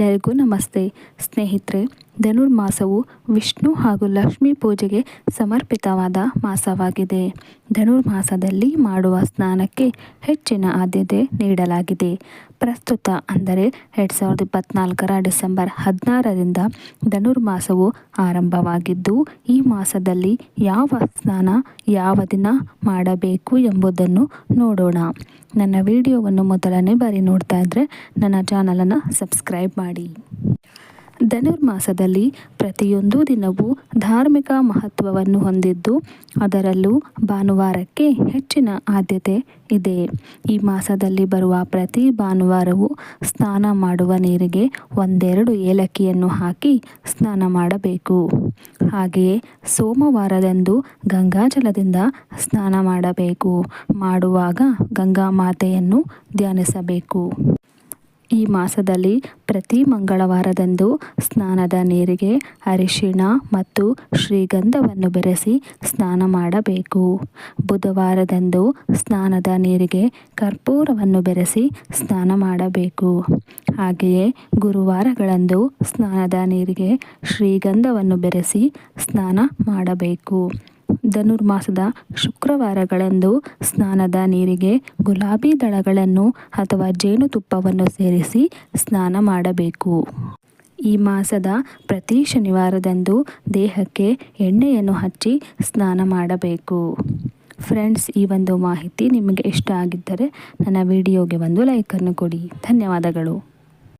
ಎಲ್ಲರಿಗೂ ನಮಸ್ತೆ. ಸ್ನೇಹಿತರೆ, ಧನುರ್ಮಾಸವು ವಿಷ್ಣು ಹಾಗೂ ಲಕ್ಷ್ಮೀ ಪೂಜೆಗೆ ಸಮರ್ಪಿತವಾದ ಮಾಸವಾಗಿದೆ. ಧನುರ್ಮಾಸದಲ್ಲಿ ಮಾಡುವ ಸ್ನಾನಕ್ಕೆ ಹೆಚ್ಚಿನ ಆದ್ಯತೆ ನೀಡಲಾಗಿದೆ. ಪ್ರಸ್ತುತ ಅಂದರೆ ಎರಡು ಸಾವಿರದ ಇಪ್ಪತ್ನಾಲ್ಕರ ಡಿಸೆಂಬರ್ ಹದಿನಾರರಿಂದ ಧನುರ್ಮಾಸವು ಆರಂಭವಾಗಿದ್ದು, ಈ ಮಾಸದಲ್ಲಿ ಯಾವ ಸ್ನಾನ ಯಾವ ದಿನ ಮಾಡಬೇಕು ಎಂಬುದನ್ನು ನೋಡೋಣ. ನನ್ನ ವಿಡಿಯೋವನ್ನು ಮೊದಲನೇ ಬಾರಿ ನೋಡ್ತಾ ಇದ್ದರೆ ನನ್ನ ಚಾನಲನ್ನು ಸಬ್ಸ್ಕ್ರೈಬ್ ಮಾಡಿ. ಧನುರ್ಮಾಸದಲ್ಲಿ ಪ್ರತಿಯೊಂದು ದಿನವೂ ಧಾರ್ಮಿಕ ಮಹತ್ವವನ್ನು ಹೊಂದಿದ್ದು, ಅದರಲ್ಲೂ ಭಾನುವಾರಕ್ಕೆ ಹೆಚ್ಚಿನ ಆದ್ಯತೆ ಇದೆ. ಈ ಮಾಸದಲ್ಲಿ ಬರುವ ಪ್ರತಿ ಭಾನುವಾರವೂ ಸ್ನಾನ ಮಾಡುವ ನೀರಿಗೆ ಒಂದೆರಡು ಏಲಕ್ಕಿಯನ್ನು ಹಾಕಿ ಸ್ನಾನ ಮಾಡಬೇಕು. ಹಾಗೆಯೇ ಸೋಮವಾರದಂದು ಗಂಗಾಜಲದಿಂದ ಸ್ನಾನ ಮಾಡಬೇಕು. ಮಾಡುವಾಗ ಗಂಗಾ ಮಾತೆಯನ್ನು ಧ್ಯಾನಿಸಬೇಕು. ಈ ಮಾಸದಲ್ಲಿ ಪ್ರತಿ ಮಂಗಳವಾರದಂದು ಸ್ನಾನದ ನೀರಿಗೆ ಅರಿಶಿಣ ಮತ್ತು ಶ್ರೀಗಂಧವನ್ನು ಬೆರೆಸಿ ಸ್ನಾನ ಮಾಡಬೇಕು. ಬುಧವಾರದಂದು ಸ್ನಾನದ ನೀರಿಗೆ ಕರ್ಪೂರವನ್ನು ಬೆರೆಸಿ ಸ್ನಾನ ಮಾಡಬೇಕು. ಹಾಗೆಯೇ ಗುರುವಾರಗಳಂದು ಸ್ನಾನದ ನೀರಿಗೆ ಶ್ರೀಗಂಧವನ್ನು ಬೆರೆಸಿ ಸ್ನಾನ ಮಾಡಬೇಕು. ಧನುರ್ಮಾಸದ ಶುಕ್ರವಾರಗಳಂದು ಸ್ನಾನದ ನೀರಿಗೆ ಗುಲಾಬಿ ದಳಗಳನ್ನು ಅಥವಾ ಜೇನುತುಪ್ಪವನ್ನು ಸೇರಿಸಿ ಸ್ನಾನ ಮಾಡಬೇಕು. ಈ ಮಾಸದ ಪ್ರತಿ ಶನಿವಾರದಂದು ದೇಹಕ್ಕೆ ಎಣ್ಣೆಯನ್ನು ಹಚ್ಚಿ ಸ್ನಾನ ಮಾಡಬೇಕು. ಫ್ರೆಂಡ್ಸ್, ಈ ಒಂದು ಮಾಹಿತಿ ನಿಮಗೆ ಇಷ್ಟ ಆಗಿದ್ದರೆ ನನ್ನ ವಿಡಿಯೋಗೆ ಒಂದು ಲೈಕನ್ನು ಕೊಡಿ. ಧನ್ಯವಾದಗಳು.